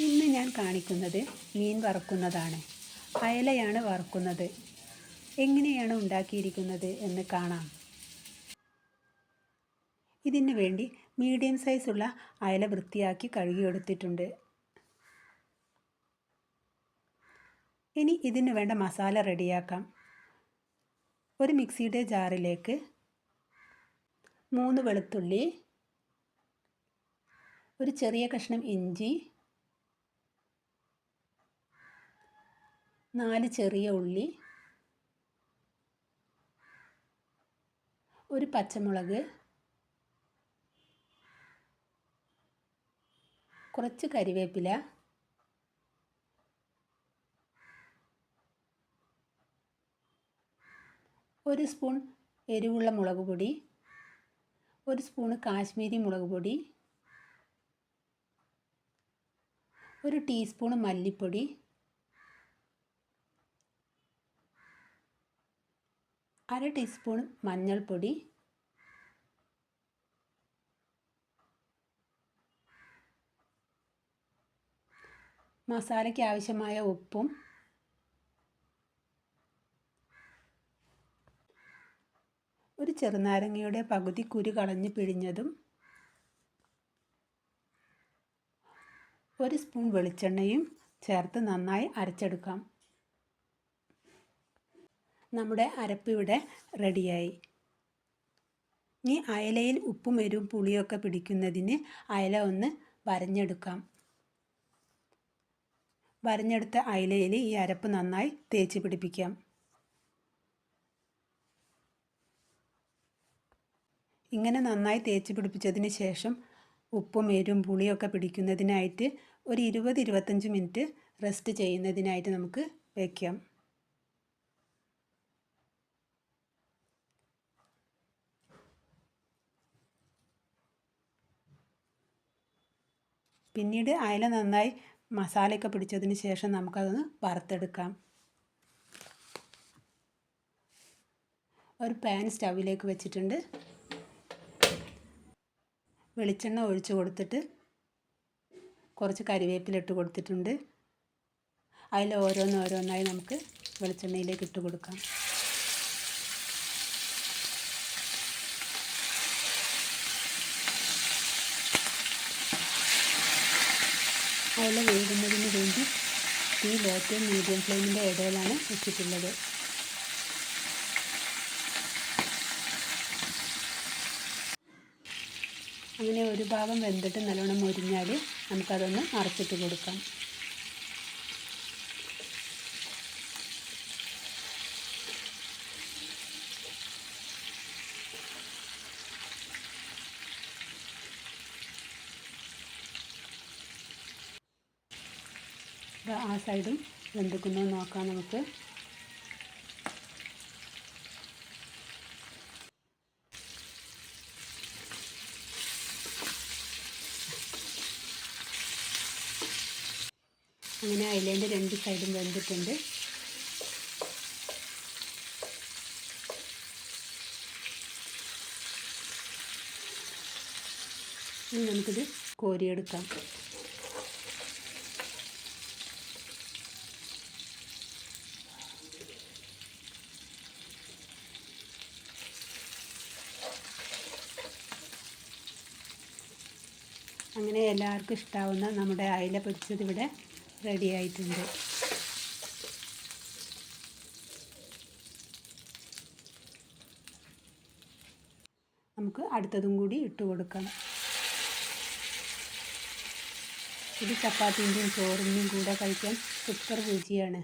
ഇന്ന് ഞാൻ കാണിക്കുന്നത് മീൻ വറുക്കുന്നതാണ്. അയലയാണ് വറുക്കുന്നത്. എങ്ങനെയാണ് ഉണ്ടാക്കിയിരിക്കുന്നത് എന്ന് കാണാം. ഇതിന് വേണ്ടി മീഡിയം സൈസുള്ള അയല വൃത്തിയാക്കി കഴുകിയെടുത്തിട്ടുണ്ട്. ഇനി ഇതിന് വേണ്ട മസാല റെഡിയാക്കാം. ഒരു മിക്സിയുടെ ജാറിലേക്ക് മൂന്ന് വെളുത്തുള്ളി ഒരു ചെറിയ കഷ്ണം ഇഞ്ചി നാല് ചെറിയ ഉള്ളി ഒരു പച്ചമുളക് കുറച്ച് കരിവേപ്പില ഒരു സ്പൂൺ എരിവുള്ള മുളക് പൊടി ഒരു സ്പൂണ് കാശ്മീരി മുളക് പൊടി ഒരു ടീസ്പൂൺ മല്ലിപ്പൊടി അര ടീസ്പൂൺ മഞ്ഞൾപ്പൊടി. മസാലയ്ക്ക് ആവശ്യമായ ഉപ്പും. ഒരു ചെറുനാരങ്ങയുടെ പകുതി കുരു കളഞ്ഞ് പിഴിഞ്ഞതും ഒരു സ്പൂൺ വെളിച്ചെണ്ണയും ചേർത്ത് നന്നായി അരച്ചെടുക്കാം. നമ്മുടെ അരപ്പ് ഇവിടെ റെഡിയായി. ഇനി അയലയിൽ ഉപ്പും എരിവും പുളിയൊക്കെ പിടിക്കുന്നതിന് അയല ഒന്ന് വരഞ്ഞെടുക്കാം. വരഞ്ഞെടുത്ത അയലയിൽ ഈ അരപ്പ് നന്നായി തേച്ച് പിടിപ്പിക്കാം. ഇങ്ങനെ നന്നായി തേച്ച് പിടിപ്പിച്ചതിന് ശേഷം ഉപ്പും എരും പുളിയൊക്കെ പിടിക്കുന്നതിനായിട്ട് ഒരു ഇരുപത് ഇരുപത്തഞ്ച് മിനിറ്റ് റെസ്റ്റ് ചെയ്യുന്നതിനായിട്ട് നമുക്ക് വയ്ക്കാം പിന്നീട് അയല നന്നായി മസാലയൊക്കെ പിടിച്ചതിന് ശേഷം നമുക്കതൊന്ന് വറുത്തെടുക്കാം. ഒരു പാൻ സ്റ്റൗവിലേക്ക് വെച്ചിട്ടുണ്ട്. വെളിച്ചെണ്ണ ഒഴിച്ചു കൊടുത്തിട്ട് കുറച്ച് കറിവേപ്പില ഇട്ട് കൊടുത്തിട്ടുണ്ട്. അതിൽ ഓരോന്നോരോന്നായി നമുക്ക് വെളിച്ചെണ്ണയിലേക്ക് ഇട്ട് കൊടുക്കാം. അതിൽ വേകുന്നതിന് വേണ്ടി തീ ലോറ്റും മീഡിയം ഫ്ലെയിമിന്റെ ഇടയിലാണ് വെച്ചിട്ടുള്ളത്. അങ്ങനെ ഒരു ഭാഗം വെന്തിട്ട് നല്ലോണം മുരിഞ്ഞാൽ നമുക്കതൊന്ന് മറച്ചിട്ട് കൊടുക്കാം. ആ സൈഡും വെന്തിക്കുന്നോ നോക്കാം നമുക്ക്. അങ്ങനെ അയിലേന്റെ രണ്ട് സൈഡും വെന്തിട്ടുണ്ട് ഇനി നമുക്കിത് കോരിയെടുക്കാം. അങ്ങനെ എല്ലാവർക്കും ഇഷ്ടാവുന്ന നമ്മുടെ അയില പൊരിച്ചത് ഇവിടെ റെഡി ആയിട്ടുണ്ട്. നമുക്ക് അടുത്തതും കൂടി ഇട്ട് കൊടുക്കാം ഇത് ചപ്പാത്തിന്റെയും ചോറിന്റെയും കൂടെ കഴിക്കാൻ സൂപ്പർ രുചിയാണ്.